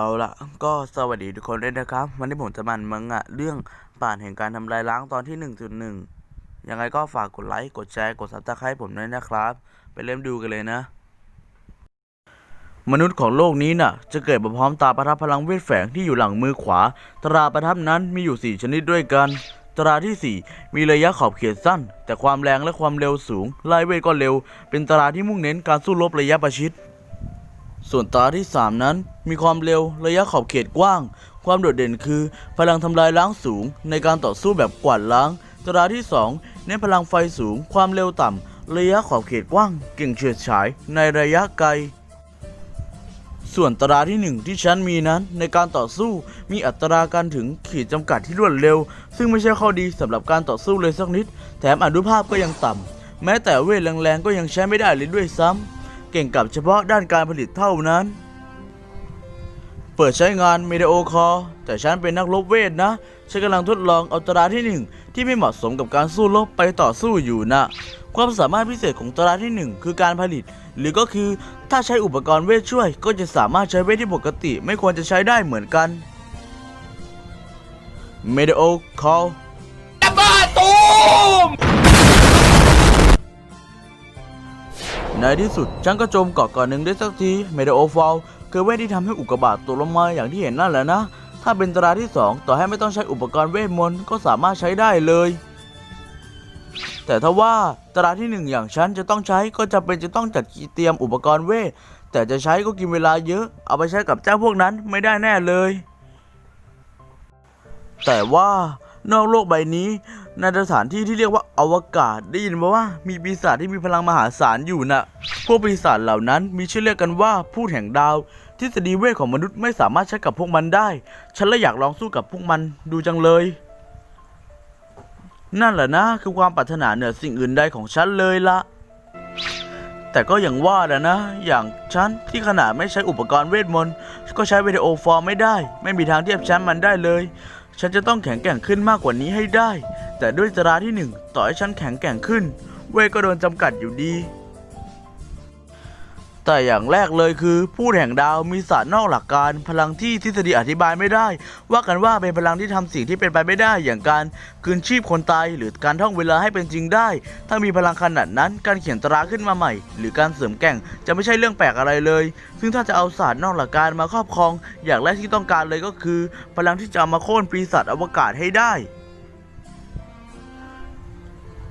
เอาละก็สวัสดีทุกคนด้วยนะครับ วันนี้ผมจะมันมังอะเรื่องป่านแห่งการทำลายล้างตอนที่ 1.1 ยังไงก็ฝากกดไลค์ กดแชร์ กดซับสไครต์ผมด้วยนะครับ ไปเริ่มดูกันเลยนะ มนุษย์ของโลกนี้น่ะ จะเกิดมาพร้อมตาประทับพลังเวทแฝงที่อยู่หลังมือขวา ตราประทับนั้นมีอยู่ 4 ชนิดด้วยกัน ตราทีสี่4 มีระยะขอบเขตสั้น แต่ความแรงและความเร็วสูงไล่เวทก็เร็ว เป็นตราที่มุ่งเน้นการสู้รบระยะประชิด ส่วนตาที่ 3 นั้น มีความเร็วระยะขอบเขตกว้าง ความโดดเด่นคือ พลังทำลายล้างสูง ในการต่อสู้แบบกวาดล้าง ตาที่ 2 เน้นพลังไฟสูง ความเร็วต่ำระยะขอบเขตกว้าง เก่งเฉิดฉายในระยะไกล ส่วนตราที่ 1 ที่ฉันมีนั้น ในการต่อสู้มีอัตราการถึงขีดจำกัดที่รวดเร็ว ซึ่งไม่ใช่ข้อดีสำหรับการต่อสู้เลยสักนิด แถมอนุภาพก็ยังต่ำแม้แต่เวทแรงๆก็ยังใช้ไม่ได้เลยด้วยซ้ำ เก่งกับเฉพาะด้านการผลิตเท่านั้น เปิดใช้งาน m e d i o c o r แต่ฉันเป็นนักรบเวทนะ ฉันกำลังทดลองเอาตราที่หนึ่งที่ไม่เหมาะสมกับการสู้รบไปต่อสู้อยู่นะ ความสามารถพิเศษของตราที่หนึ่งคือการผลิต หรือก็คือถ้าใช้อุปกรณ์เวทช่วย ก็จะสามารถใช้เวทที่ปกติไม่ควรจะใช้ได้เหมือนกัน m e d i o c o r ในที่สุดฉันก็โจมเกาะเก่อนหนึ่งได้สักทีเมดโอฟอลคือเวทที่ทำให้อุกกาบาตตกลงมาอย่างที่เห็นนั่นแหละนะ ถ้าเป็นตราที่ 2 ต่อให้ไม่ต้องใช้อุปกรณ์เวทมนต์ก็สามารถใช้ได้เลย แต่ถ้าว่าตราที่ 1 อย่างฉันจะต้องใช้ก็จะเป็นจะต้องจัดเตรียมอุปกรณ์เวท แต่จะใช้ก็กินเวลาเยอะ เอาไปใช้กับเจ้าพวกนั้นไม่ได้แน่เลย แต่ว่า นอกโลกใบนี้ในสถานที่ที่เรียกว่าอวกาศได้ยินมาว่ามีปีศาจที่มีพลังมหาศาลอยู่น่ะ พวกปีศาจเหล่านั้นมีชื่อเรียกกันว่าพูดแห่งดาว ทฤษฎีเวทของมนุษย์ไม่สามารถใช้กับพวกมันได้ ฉันเลยอยากลองสู้กับพวกมันดูจังเลย นั่นแหละนะ คือความปรารถนาเหนือสิ่งอื่นใดของฉันเลยละแต่ก็อย่างว่าแหละนะ อย่างฉันที่ขนาดไม่ใช้อุปกรณ์เวทมนต์ก็ใช้วิดีโอฟอร์มไม่ได้ ไม่มีทางเทียบชั้นมันได้เลย ฉันจะต้องแข็งแกร่งขึ้นมากกว่านี้ให้ได้ แต่ด้วยตราที่หนึ่งต่อให้ฉันแข็งแกร่งขึ้น เวก็โดนจำกัดอยู่ดี แต่อย่างแรกเลยคือ ผู้แห่งดาวมีศาสตร์นอกหลักการพลังที่ทฤษฎีอธิบายไม่ได้ ว่ากันว่าเป็นพลังที่ทำสิ่งที่เป็นไปไม่ได้อย่างการคืนชีพคนตายหรือการท่องเวลาให้เป็นจริงได้ ถ้ามีพลังขนาดนั้น การเขียนตราขึ้นมาใหม่ หรือการเสริมแก่งจะไม่ใช่เรื่องแปลกอะไรเลย ซึ่งถ้าจะเอาศาสตร์นอกหลักการมาครอบครอง อย่างแรกที่ต้องการเลยก็คือ พลังที่จะามาโค่นปีศาจอวกาศให้ได้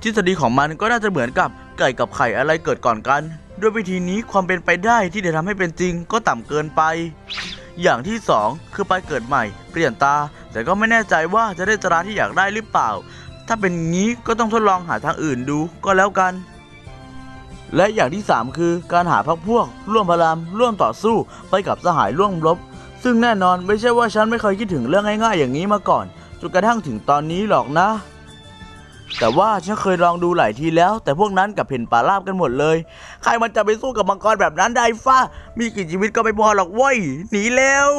ทฤษฎีของมันก็น่าจะเหมือนกับ ไก่กับไข่อะไรเกิดก่อนกัน ด้วยวิธีนี้ความเป็นไปได้ที่จะทำให้เป็นจริงก็ต่ำเกินไป อย่างที่สองคือไปเกิดใหม่เปลี่ยนตา แต่ก็ไม่แน่ใจว่าจะได้ตราที่อยากได้หรือเปล่า ถ้าเป็นงี้ก็ต้องทดลองหาทางอื่นดูก็แล้วกันและอย่างที่ 3 คือการหาพักพวก ร่วมพลังร่วมต่อสู้ไปกับสหายร่วมรบ ซึ่งแน่นอนไม่ใช่ว่าฉันไม่เคยคิดถึงเรื่องง่ายๆอย่างนี้มาก่อนจนกระทั่งถึงตอนนี้หรอกนะ แต่ว่าฉันเคยลองดูหลายทีแล้ว แต่พวกนั้นกับเห็นป่าราบกันหมดเลย ใครมันจะไปสู้กับมังกรแบบนั้นได้ฟ้า มีกี่ชีวิตก็ไม่พอหรอกเว้ยหนีแล้ว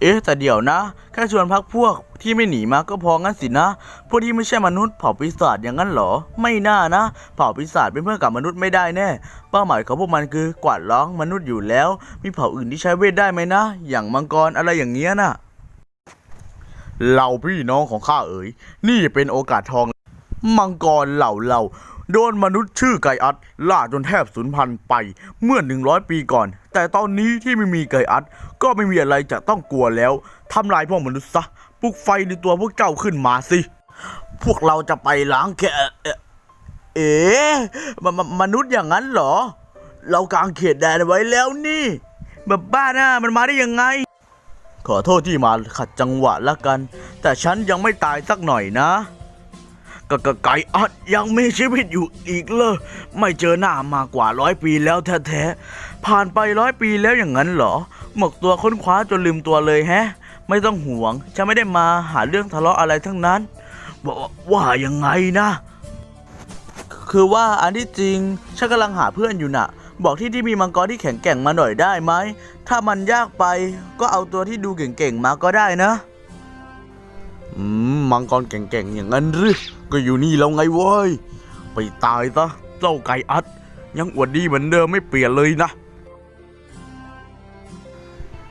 เอ๊ะแต่เดี๋ยวนะ แค่ชวนพักพวกที่ไม่หนีมาก็พองั้นสินะพวกที่ไม่ใช่มนุษย์เผ่าปีศาจอย่างนั้นเหรอ ไม่น่านะเผ่าปีศาจเป็นเพื่อนกับมนุษย์ไม่ได้แน่ เป้าหมายของพวกมันคือกวาดล้างมนุษย์อยู่แล้ว มีเผ่าอื่นที่ใช้เวทได้ไหมนะ อย่างมังกรอะไรอย่างเงี้ยน่ะ เราพี่น้องของข้าเอ๋ย นี่เป็นโอกาสทอง มังกรเหล่าเราโดนมนุษย์ชื่อไกอัดล่าจนแทบสูญพันธุ์ไปเมื่อ 100 ปีก่อน แต่ตอนนี้ที่ไม่มีไกอัดก็ไม่มีอะไรจะต้องกลัวแล้วทำลายพวกมนุษย์ซะปลุกไฟในตัวพวกเจ้าขึ้นมาสิ พวกเราจะไปล้างแค่เอ๋มมมนุษย์อย่างนั้นเหรอ เรากางเขตแดนไว้แล้วนี่แบบบ้าหน้ามันมาได้ยังไง ขอโทษที่มาขัดจังหวะละกัน แต่ฉันยังไม่ตายสักหน่อยนะกกไก่อัดยังมีชีวิตอยู่อีกเลยไม่เจอหน้ามากว่าร้อยปีแล้วแท้ๆ ผ่านไปร้อยปีแล้วอย่างนั้นเหรอ หมกตัวค้นคว้าจนลืมตัวเลยแฮะ ไม่ต้องห่วง ฉันไม่ได้มาหาเรื่องทะเลาะอะไรทั้งนั้นว่าว่ายังไงนะ คือว่าอันที่จริง ฉันกำลังหาเพื่อนอยู่น่ะ บอกที่ที่มีมังกรที่แข็งแกร่งมาหน่อยได้ไหม ถ้ามันยากไปก็เอาตัวที่ดูเก่งๆมาก็ได้นะ อืม มังกรเก่งๆอย่างนั้นหรือก็อยู่นี่แล้วไงเว้ย ไปตายซะเจ้าไก่อัด ยังอวดดีเหมือนเดิมไม่เปลี่ยนเลยนะ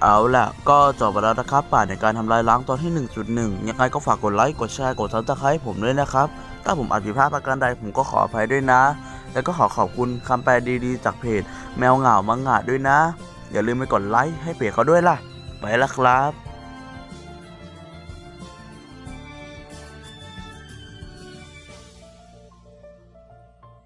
เอาล่ะ ก็จบไปแล้วนะครับป่าในการทำลายล้างตอนที่ 1.1 ยังไงก็ฝากกดไลค์ กดแชร์ กดซับสไครต์ผมด้วยนะครับ ถ้าผมอาจผิดพลาดประการใดผมก็ขออภัยด้วยนะ แล้วก็ขอขอบคุณคำแปลดีๆ จากเพจแมวเหงามังงะด้วยนะ อย่าลืมไปกดไลค์ให้เพจเขาด้วยล่ะ ไปละครับ